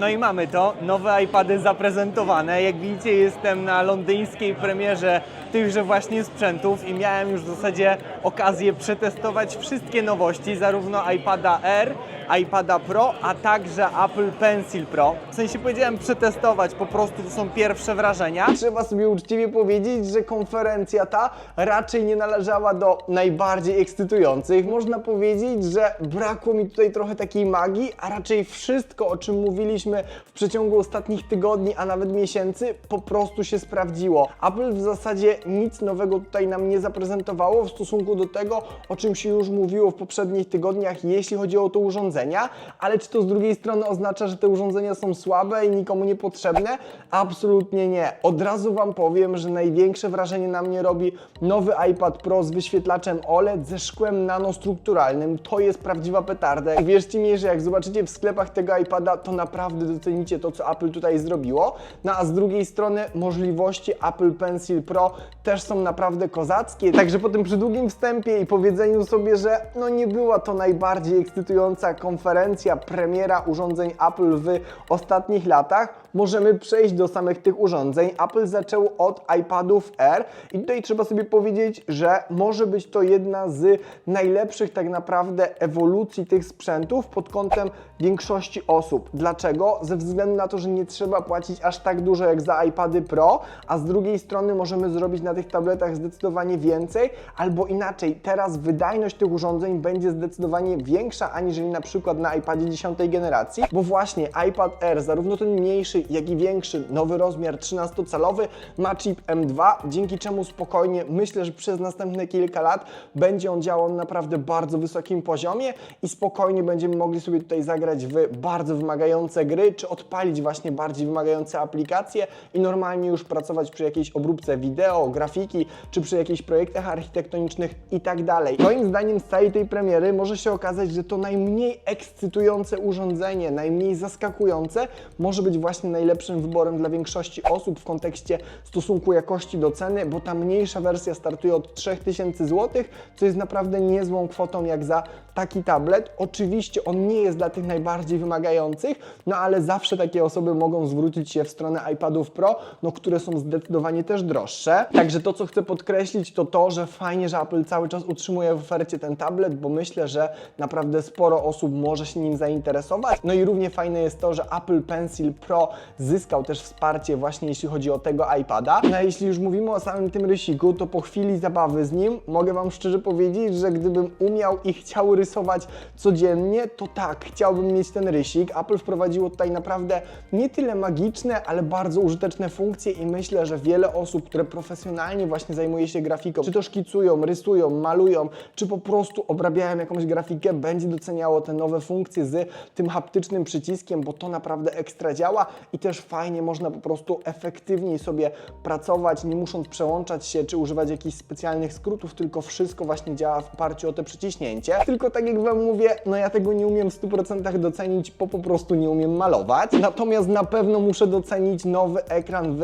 No i mamy to, nowe iPady zaprezentowane. Jak widzicie, jestem na londyńskiej premierze tychże właśnie sprzętów i miałem już w zasadzie okazję przetestować wszystkie nowości, zarówno iPada Air, iPada Pro, a także Apple Pencil Pro. W sensie powiedziałem przetestować, po prostu to są pierwsze wrażenia. Trzeba sobie uczciwie powiedzieć, że konferencja ta raczej nie należała do najbardziej ekscytujących. Można powiedzieć, że brakło mi tutaj trochę takiej magii, a raczej wszystko, o czym mówiliśmy w przeciągu ostatnich tygodni, a nawet miesięcy, po prostu się sprawdziło. Apple w zasadzie nic nowego tutaj nam nie zaprezentowało w stosunku do tego, o czym się już mówiło w poprzednich tygodniach, jeśli chodzi o to urządzenia, ale czy to z drugiej strony oznacza, że te urządzenia są słabe i nikomu niepotrzebne? Absolutnie nie. Od razu Wam powiem, że największe wrażenie na mnie robi nowy iPad Pro z wyświetlaczem OLED ze szkłem nanostrukturalnym. To jest prawdziwa petarda. Wierzcie mi, że jak zobaczycie w sklepach tego iPada, to naprawdę docenicie to, co Apple tutaj zrobiło. No a z drugiej strony możliwości Apple Pencil Pro też są naprawdę kozackie. Także po tym przydługim wstępie i powiedzeniu sobie, że no nie była to najbardziej ekscytująca konferencja, premiera urządzeń Apple w ostatnich latach, możemy przejść do samych tych urządzeń. Apple zaczął od iPadów Air i tutaj trzeba sobie powiedzieć, że może być to jedna z najlepszych tak naprawdę ewolucji tych sprzętów pod kątem większości osób. Dlaczego? Ze względu na to, że nie trzeba płacić aż tak dużo jak za iPady Pro, a z drugiej strony możemy zrobić na tych tabletach zdecydowanie więcej, albo inaczej, teraz wydajność tych urządzeń będzie zdecydowanie większa aniżeli na przykład na iPadzie 10 generacji, bo właśnie iPad Air, zarówno ten mniejszy, jak i większy, nowy rozmiar 13-calowy, ma chip M2, dzięki czemu spokojnie myślę, że przez następne kilka lat będzie on działał na naprawdę bardzo wysokim poziomie i spokojnie będziemy mogli sobie tutaj zagrać w bardzo wymagające gry, czy odpalić właśnie bardziej wymagające aplikacje i normalnie już pracować przy jakiejś obróbce wideo, grafiki, czy przy jakichś projektach architektonicznych i tak. Moim zdaniem z całej tej premiery może się okazać, że to najmniej ekscytujące urządzenie, najmniej zaskakujące, może być właśnie najlepszym wyborem dla większości osób w kontekście stosunku jakości do ceny, bo ta mniejsza wersja startuje od 3000 zł, co jest naprawdę niezłą kwotą jak za taki tablet. Oczywiście on nie jest dla tych najbardziej wymagających, no ale zawsze takie osoby mogą zwrócić się w stronę iPadów Pro, no które są zdecydowanie też droższe. Także to, co chcę podkreślić, to to, że fajnie, że Apple cały czas utrzymuje w ofercie ten tablet, bo myślę, że naprawdę sporo osób może się nim zainteresować. No i równie fajne jest to, że Apple Pencil Pro zyskał też wsparcie właśnie jeśli chodzi o tego iPada. No a jeśli już mówimy o samym tym rysiku, to po chwili zabawy z nim mogę Wam szczerze powiedzieć, że gdybym umiał i chciał rysować codziennie, to tak, chciałbym mieć ten rysik. Apple wprowadziło tutaj naprawdę nie tyle magiczne, ale bardzo użyteczne funkcje i myślę, że wiele osób, które profesjonalnie właśnie zajmuje się grafiką, czy to szkicują, rysują, malują, czy po prostu obrabiają jakąś grafikę, będzie doceniało te nowe funkcje z tym haptycznym przyciskiem, bo to naprawdę ekstra działa i też fajnie można po prostu efektywniej sobie pracować, nie musząc przełączać się, czy używać jakichś specjalnych skrótów, tylko wszystko właśnie działa w oparciu o te przyciśnięcie. Tylko tak jak Wam mówię, no ja tego nie umiem w 100% docenić, bo po prostu nie umiem malować. Natomiast na pewno muszę docenić nowy ekran w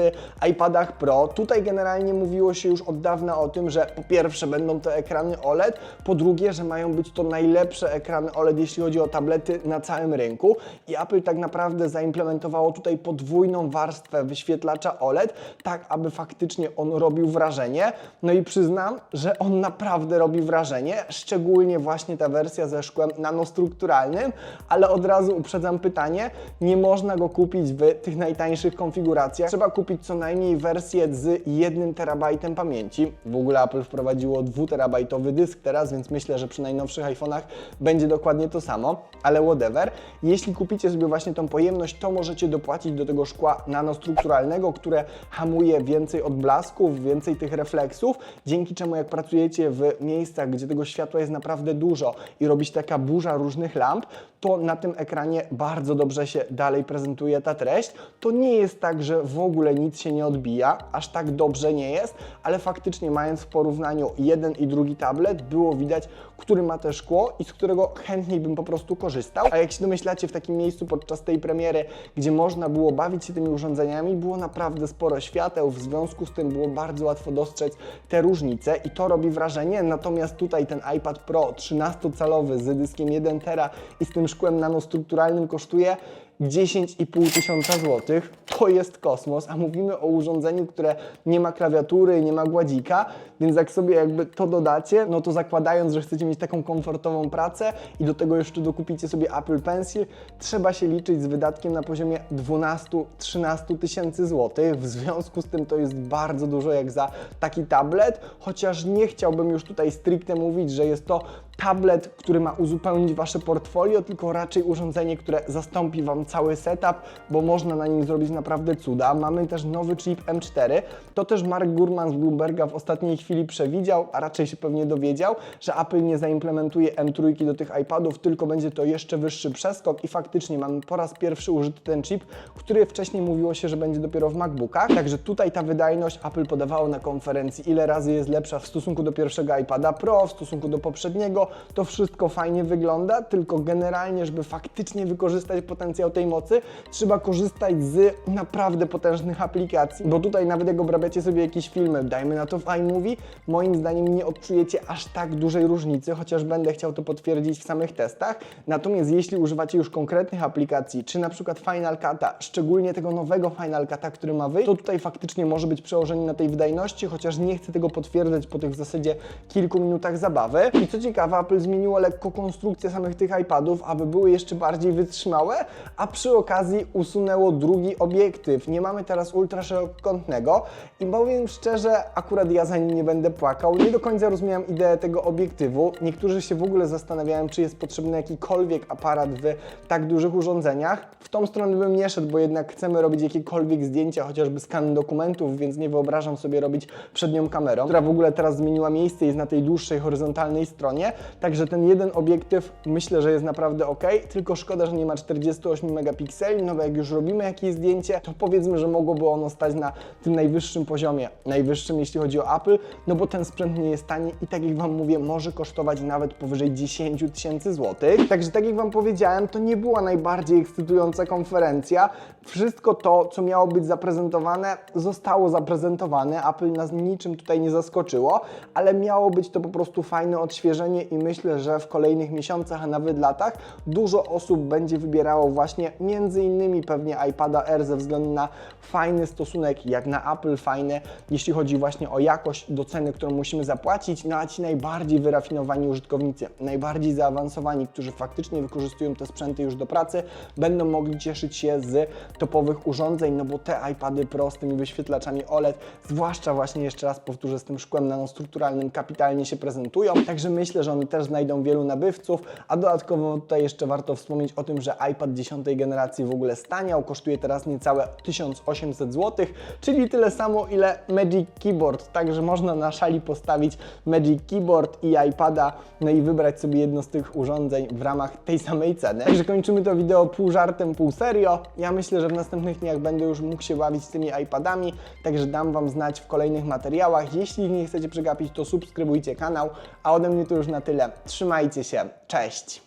iPadach Pro. Tutaj generalnie mówiło się już od dawna o tym, że po pierwsze będą to ekrany OLED, po drugie, że mają być to najlepsze ekrany OLED, jeśli chodzi o tablety na całym rynku. I Apple tak naprawdę zaimplementowało tutaj podwójną warstwę wyświetlacza OLED, tak aby faktycznie on robił wrażenie. No i przyznam, że on naprawdę robi wrażenie, szczególnie właśnie ta wersja ze szkłem nanostrukturalnym, ale od razu uprzedzam pytanie, nie można go kupić w tych najtańszych konfiguracjach. Trzeba kupić co najmniej wersję z 1 terabajtem pamięci. W ogóle Apple wprowadziło 2 terabajtowy dysk teraz, więc myślę, że przy najnowszych iPhone'ach będzie dokładnie to samo, ale whatever. Jeśli kupicie sobie właśnie tą pojemność, to możecie dopłacić do tego szkła nanostrukturalnego, które hamuje więcej odblasków, więcej tych refleksów, dzięki czemu jak pracujecie w miejscach, gdzie tego światła jest naprawdę dużo i robi się taka burza różnych lamp, to na tym ekranie bardzo dobrze się dalej prezentuje ta treść. To nie jest tak, że w ogóle nic się nie odbija, aż tak dobrze nie nie jest, ale faktycznie mając w porównaniu jeden i drugi tablet, było widać, który ma te szkło i z którego chętniej bym po prostu korzystał. A jak się domyślacie, w takim miejscu podczas tej premiery, gdzie można było bawić się tymi urządzeniami, było naprawdę sporo świateł, w związku z tym było bardzo łatwo dostrzec te różnice i to robi wrażenie. Natomiast tutaj ten iPad Pro 13-calowy z dyskiem 1 tera i z tym szkłem nanostrukturalnym kosztuje 10,5 tysiąca złotych. To jest kosmos, a mówimy o urządzeniu, które nie ma klawiatury, nie ma gładzika, więc jak sobie jakby to dodacie, no to zakładając, że chcecie mieć taką komfortową pracę i do tego jeszcze dokupicie sobie Apple Pencil, trzeba się liczyć z wydatkiem na poziomie 12-13 tysięcy złotych. W związku z tym to jest bardzo dużo jak za taki tablet, chociaż nie chciałbym już tutaj stricte mówić, że jest to tablet, który ma uzupełnić Wasze portfolio, tylko raczej urządzenie, które zastąpi Wam cały setup, bo można na nim zrobić naprawdę cuda. Mamy też nowy chip M4. To też Mark Gurman z Bloomberga w ostatniej chwili przewidział, a raczej się pewnie dowiedział, że Apple nie zaimplementuje M3 do tych iPadów, tylko będzie to jeszcze wyższy przeskok i faktycznie mamy po raz pierwszy użyty ten chip, który wcześniej mówiło się, że będzie dopiero w MacBookach. Także tutaj ta wydajność Apple podawało na konferencji, ile razy jest lepsza w stosunku do pierwszego iPada Pro, w stosunku do poprzedniego. To wszystko fajnie wygląda, tylko generalnie, żeby faktycznie wykorzystać potencjał tej mocy, trzeba korzystać z naprawdę potężnych aplikacji. Bo tutaj nawet jak obrabiacie sobie jakieś filmy, dajmy na to w iMovie, moim zdaniem nie odczujecie aż tak dużej różnicy, chociaż będę chciał to potwierdzić w samych testach. Natomiast jeśli używacie już konkretnych aplikacji, czy na przykład Final Cut'a, szczególnie tego nowego Final Cut'a, który ma wyjść, to tutaj faktycznie może być przełożenie na tej wydajności, chociaż nie chcę tego potwierdzać po tych w zasadzie kilku minutach zabawy. I co ciekawe, Apple zmieniło lekko konstrukcję samych tych iPadów, aby były jeszcze bardziej wytrzymałe, a przy okazji usunęło drugi obiektyw. Nie mamy teraz ultraszerokokątnego i powiem szczerze, akurat ja za nim nie będę płakał. Nie do końca rozumiałem ideę tego obiektywu. Niektórzy się w ogóle zastanawiają, czy jest potrzebny jakikolwiek aparat w tak dużych urządzeniach. W tą stronę bym nie szedł, bo jednak chcemy robić jakiekolwiek zdjęcia, chociażby skan dokumentów, więc nie wyobrażam sobie robić przed nią kamerą, która w ogóle teraz zmieniła miejsce i jest na tej dłuższej, horyzontalnej stronie. Także ten jeden obiektyw myślę, że jest naprawdę ok, tylko szkoda, że nie ma 48 megapikseli, no bo jak już robimy jakieś zdjęcie, to powiedzmy, że mogłoby ono stać na tym najwyższym poziomie, najwyższym jeśli chodzi o Apple, no bo ten sprzęt nie jest tani i tak jak Wam mówię, może kosztować nawet powyżej 10 tysięcy złotych. Także tak jak Wam powiedziałem, to nie była najbardziej ekscytująca konferencja. Wszystko to, co miało być zaprezentowane, zostało zaprezentowane. Apple nas niczym tutaj nie zaskoczyło, ale miało być to po prostu fajne odświeżenie i myślę, że w kolejnych miesiącach, a nawet latach dużo osób będzie wybierało właśnie między innymi pewnie iPada Air ze względu na fajny stosunek, jak na Apple fajny, jeśli chodzi właśnie o jakość do ceny, którą musimy zapłacić, no a ci najbardziej wyrafinowani użytkownicy, najbardziej zaawansowani, którzy faktycznie wykorzystują te sprzęty już do pracy, będą mogli cieszyć się z topowych urządzeń, no bo te iPady Pro z tymi wyświetlaczami OLED, zwłaszcza właśnie jeszcze raz powtórzę, z tym szkłem nanostrukturalnym kapitalnie się prezentują, także myślę, że one też znajdą wielu nabywców, a dodatkowo tutaj jeszcze warto wspomnieć o tym, że iPad 10 generacji w ogóle staniał, kosztuje teraz niecałe 1800 zł, czyli tyle samo ile Magic Keyboard, także można na szali postawić Magic Keyboard i iPada, no i wybrać sobie jedno z tych urządzeń w ramach tej samej ceny. Także kończymy to wideo pół żartem, pół serio. Ja myślę, że w następnych dniach będę już mógł się bawić z tymi iPadami, także dam Wam znać w kolejnych materiałach. Jeśli nie chcecie przegapić, to subskrybujcie kanał, a ode mnie to już na tyle. Trzymajcie się, cześć!